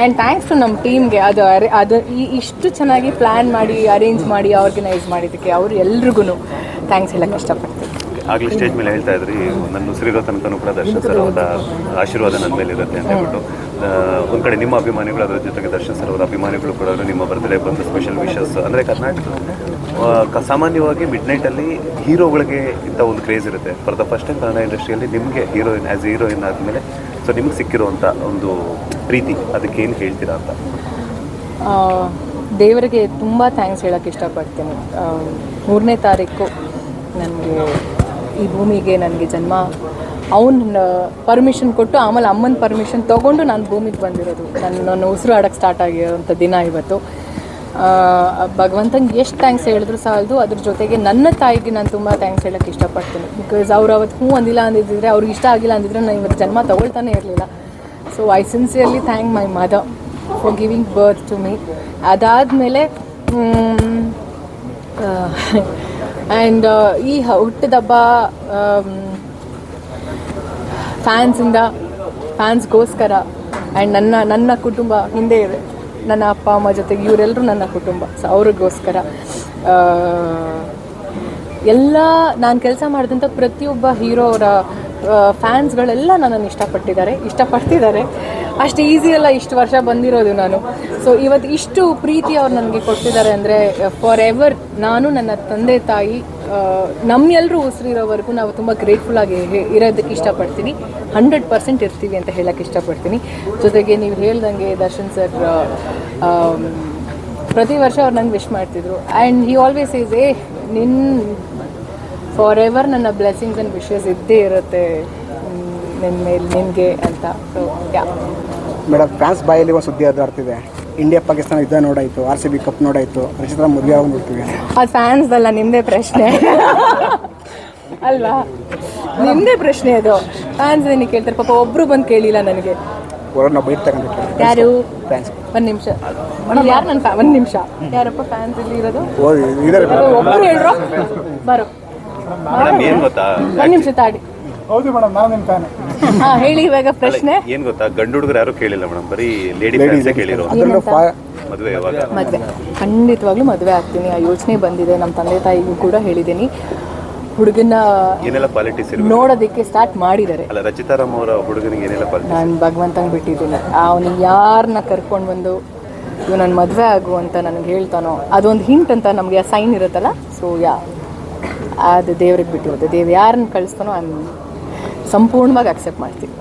And thanks to ನಮ್ಮ ಟೀಮ್ಗೆ ಅದು ಅರೆ ಅದು ಈ ಇಷ್ಟು ಚೆನ್ನಾಗಿ ಪ್ಲ್ಯಾನ್ ಮಾಡಿ ಅರೇಂಜ್ ಮಾಡಿ ಆರ್ಗನೈಸ್ ಮಾಡಿದ್ದಕ್ಕೆ ಅವ್ರು ಎಲ್ರಿಗೂ ಥ್ಯಾಂಕ್ಸ್ ಹೇಳಕ್ಕೆ ಇಷ್ಟಪಡ್ತೀನಿ. ಆಗಲೇ ಸ್ಟೇಜ್ ಮೇಲೆ ಹೇಳ್ತಾ ಇದ್ರಿ, ನನ್ನ ಉಸಿರಿರೋ ತನಕನೂ ಕೂಡ ದರ್ಶನ್ ಸರ್ ಅವರ ಆಶೀರ್ವಾದ ನನ್ನ ಮೇಲೆ ಇರುತ್ತೆ ಅಂತ ಹೇಳ್ಬಿಟ್ಟು. ಒಂದು ಕಡೆ ನಿಮ್ಮ ಅಭಿಮಾನಿಗಳು ಅದರ ಜೊತೆಗೆ ದರ್ಶನ್ ಸರ್ ಅವರ ಅಭಿಮಾನಿಗಳು ಕೂಡ ನಿಮ್ಮ ಬರ್ತ್ಡೇ ಬಂದು ಸ್ಪೆಷಲ್ ವಿಶಸ್ ಅಂದರೆ ಕರ್ನಾಟಕ ಸಾಮಾನ್ಯವಾಗಿ ಮಿಡ್ ನೈಟಲ್ಲಿ ಹೀರೋಗಳಿಗೆ ಇಂಥ ಒಂದು ಕ್ರೇಜ್ ಇರುತ್ತೆ. For the first time Kannada ಇಂಡಸ್ಟ್ರಿಯಲ್ಲಿ ನಿಮಗೆ ಹೀರೋಯಿನ್ ಆ್ಯಸ್ ಹೀರೋಯಿನ್ ಆದಮೇಲೆ ಸೊ ನಿಮಗೆ ಸಿಕ್ಕಿರುವಂತ ಒಂದು ಪ್ರೀತಿ, ಅದಕ್ಕೆ ಏನು ಹೇಳ್ತೀರಾ ಅಂತ? ದೇವರಿಗೆ ತುಂಬ ಥ್ಯಾಂಕ್ಸ್ ಹೇಳೋಕ್ಕೆ ಇಷ್ಟಪಡ್ತೀನಿ. ಮೂರನೇ ತಾರೀಕು ನನಗೆ ಈ ಭೂಮಿಗೆ ನನಗೆ ಜನ್ಮ. ಅವನ ಪರ್ಮಿಷನ್ ಕೊಟ್ಟು, ಆಮೇಲೆ ಅಮ್ಮನ ಪರ್ಮಿಷನ್ ತೊಗೊಂಡು ನಾನು ಭೂಮಿಗೆ ಬಂದಿರೋದು. ನನ್ನ ನನ್ನ ಉಸಿರು ಸ್ಟಾರ್ಟ್ ಆಗಿರೋಂಥ ದಿನ ಇವತ್ತು. ಭಗವಂತಂಗೆ ಎಷ್ಟು ಥ್ಯಾಂಕ್ಸ್ ಹೇಳಿದ್ರು ಸಾಲದು ಅದ್ರ ಜೊತೆಗೆ ನನ್ನ ತಾಯಿಗೆ ನಾನು ತುಂಬ ಥ್ಯಾಂಕ್ಸ್ ಹೇಳೋಕ್ಕೆ ಇಷ್ಟಪಡ್ತೀನಿ. ಬಿಕಾಸ್ ಅವ್ರು ಅವತ್ತು ಹ್ಞೂ ಅಂದಿಲ್ಲ ಅಂದಿದ್ದರೆ ಅವ್ರಿಗೆ ಇಷ್ಟ ಆಗಿಲ್ಲ ಅಂದಿದ್ರೆ ನಾನು ಇವತ್ತು ಜನ್ಮ ತಗೊಳ್ತಾನೆ ಇರಲಿಲ್ಲ. So I sincerely thank my mother for giving birth to me ಅದಾದಮೇಲೆ ಆ್ಯಂಡ್ ಈ ಹುಟ್ಟಿದ ಹುಟ್ಟಿದಬ್ಬ ಫ್ಯಾನ್ಸಿಂದ ಫ್ಯಾನ್ಸ್ಗೋಸ್ಕರ ಆ್ಯಂಡ್ ನನ್ನ ನನ್ನ ಕುಟುಂಬ ಹಿಂದೆ ಇದೆ. ನನ್ನ ಅಪ್ಪ, ಅಮ್ಮ ಜೊತೆಗೆ ಇವರೆಲ್ಲರೂ ನನ್ನ ಕುಟುಂಬ. ಸೊ ಅವ್ರಿಗೋಸ್ಕರ ಎಲ್ಲ ನಾನು ಕೆಲಸ ಮಾಡಿದಂಥ ಪ್ರತಿಯೊಬ್ಬ ಹೀರೋ ಅವರ ಫ್ಯಾನ್ಸ್ಗಳೆಲ್ಲ ನನ್ನನ್ನು ಇಷ್ಟಪಟ್ಟಿದ್ದಾರೆ. ಇಷ್ಟಪಡ್ತಿದ್ದಾರೆ. ಅಷ್ಟು ಈಸಿ ಅಲ್ಲ ಇಷ್ಟು ವರ್ಷ ಬಂದಿರೋದು ನಾನು. ಸೊ ಇವತ್ತು ಇಷ್ಟು ಪ್ರೀತಿ ಅವ್ರು ನನಗೆ ಕೊಟ್ಟಿದ್ದಾರೆ ಅಂದರೆ ಫಾರ್ ಎವರ್ ನಾನು ನನ್ನ ತಂದೆ ತಾಯಿ ನಮ್ಮೆಲ್ಲರೂ ಉಸಿರಿರೋವರೆಗೂ ನಾವು ತುಂಬ ಗ್ರೇಟ್ಫುಲ್ ಆಗಿ ಇರೋದಕ್ಕೆ ಇಷ್ಟಪಡ್ತೀನಿ. ಹಂಡ್ರೆಡ್ ಪರ್ಸೆಂಟ್ ಇರ್ತೀವಿ ಅಂತ ಹೇಳಕ್ಕೆ ಇಷ್ಟಪಡ್ತೀನಿ. ಜೊತೆಗೆ ನೀವು ಹೇಳ್ದಂಗೆ ದರ್ಶನ್ ಸರ್ ಪ್ರತಿ ವರ್ಷ ಅವ್ರು ನಂಗೆ ವಿಶ್ ಮಾಡ್ತಿದ್ರು. And he always is a, ನಿನ್ ಫಾರ್ ಎವರ್ ನನ್ನ ಬ್ಲೆಸ್ಸಿಂಗ್ಸ್ ಆ್ಯಂಡ್ ವಿಶಸ್ ಇದ್ದೇ ಇರುತ್ತೆ. ನಿನ್ನ ಮೇಲೆ ನಿನಗೆ ಅಂತ ಸೊ ಯಾ ಮೇಡಮ್ ಫ್ರಾನ್ಸ್ ಬಾಯಲ್ಲಿ ಒಂದು ಸುದ್ದಿ ಅದು ಬರ್ತಿದೆ ಇಂಡಿಯಾ ಪಾಕಿಸ್ತಾನ ಯುದ್ಧ ನೋಡಾಯ್ತು ಆರ್ ಸಿ ಬಿ ಕಪ್ ನೋಡಾಯ್ತು ರಚಿತಾ ಮದುವೆ ಆಗಿ ನೋಡ್ತೀವಿ ಅದು ಫ್ಯಾನ್ಸ್ದಲ್ಲ ನಿಮ್ಮದೇ ಪ್ರಶ್ನೆ. ಅಲ್ವಾ? ನಿಮ್ಮದೇ ಪ್ರಶ್ನೆ ಅದು. ಫ್ಯಾನ್ಸ್ ಏನಕ್ಕೆ ಕೇಳ್ತಾರೆ? ಪಾಪ ಒಬ್ರು ಬಂದು ಕೇಳಿಲ್ಲ ನನಗೆ. ಹೊರ ನಾವು ಬೈಟ್ ತಗೊಂಡಿರ್ತೀವಿ ಯಾರು? ಫ್ಯಾನ್ಸ್ ಒಂದು ನಿಮಿಷ. ಯಾರು ನನ್ನ ಫ್ಯಾ ಒಂದು ನಿಮಿಷ. ಯಾರಪ್ಪ ಫ್ಯಾನ್ಸ್ ಇಲ್ಲಿ ಇರೋದು? ಓ ಇದಾರೆ ಒಬ್ಬರು ಹೇಳ್ರು? ಬರೋ. ಮೇಡಮ್ ಏನು ಗೊತ್ತಾ? ಒಂದು ನಿಮಿಷ ತಾಡಿ. ಹೌದು ಮೇಡಮ್ ನಾನು ನಿಮ್ಮ ಫ್ಯಾನ್ ಹಾ ಹೇಳಿ ಇವಾಗ ಪ್ರಶ್ನೆ. ಏನು ಗೊತ್ತಾ? ಗಂಡು ಹುಡುಗರು ಯಾರು ಕೇಳಿಲ್ಲ ಮೇಡಮ್. ಬರೀ ಲೇಡಿ ಫ್ಯಾನ್ಸೇ ಕೇಳಿರೋ ಅದರಲ್ಲೂ ಮದುವೆ ಯಾವಾಗ? ಮದುವೆ. ಖಂಡಿತವಾಗ್ಲೂ ಮದುವೆ ಆಗ್ತೀನಿ. ಆ ಯೋಚನೆ ಬಂದಿದೆ ನಮ್ಮ ತಂದೆ ತಾಯಿಗೂ ಕೂಡ ಹೇಳಿದ್ದೀನಿ. ಹುಡುಗನ ಏನೆಲ್ಲ ಕ್ವಾಲಿಟೀಸ್ ಇರಬೇಕು? ನೋಡೋದಕ್ಕೆ ಸ್ಟಾರ್ಟ್ ಮಾಡಿದ್ದಾರೆ. ಅಲ್ಲ ರಚಿತಾರಾಮ್ ಅವರ ಹುಡುಗನಿಗೆ ಏನೆಲ್ಲ ಕ್ವಾಲಿಟಿ ನಾನು ಭಗವಂತಂಗೆ ಬಿಟ್ಟಿದ್ದೀನಿ. ಅವನು ಯಾರನ್ನ ಕರ್ಕೊಂಡು ಬಂದು ಇವ್ ನನ್ನ ಮದುವೆ ಆಗು ಅಂತ ನನಗೆ ಹೇಳ್ತಾನೋ ಅದೊಂದು ಹಿಂಟ್ ಅಂತ ನಮಗೆ ಆ ಸೈನ್ ಇರುತ್ತಲ್ಲ? ಸೊ ಯಾ ಅದು ದೇವ್ರಿಗೆ ಬಿಟ್ಟಿರುತ್ತೆ ದೇವ್ ಯಾರನ್ನ ಕಳಿಸ್ತಾನೋ ಐ ಸಂಪೂರ್ಣವಾಗಿ ಅಕ್ಸೆಪ್ಟ್ ಮಾಡ್ತೀನಿ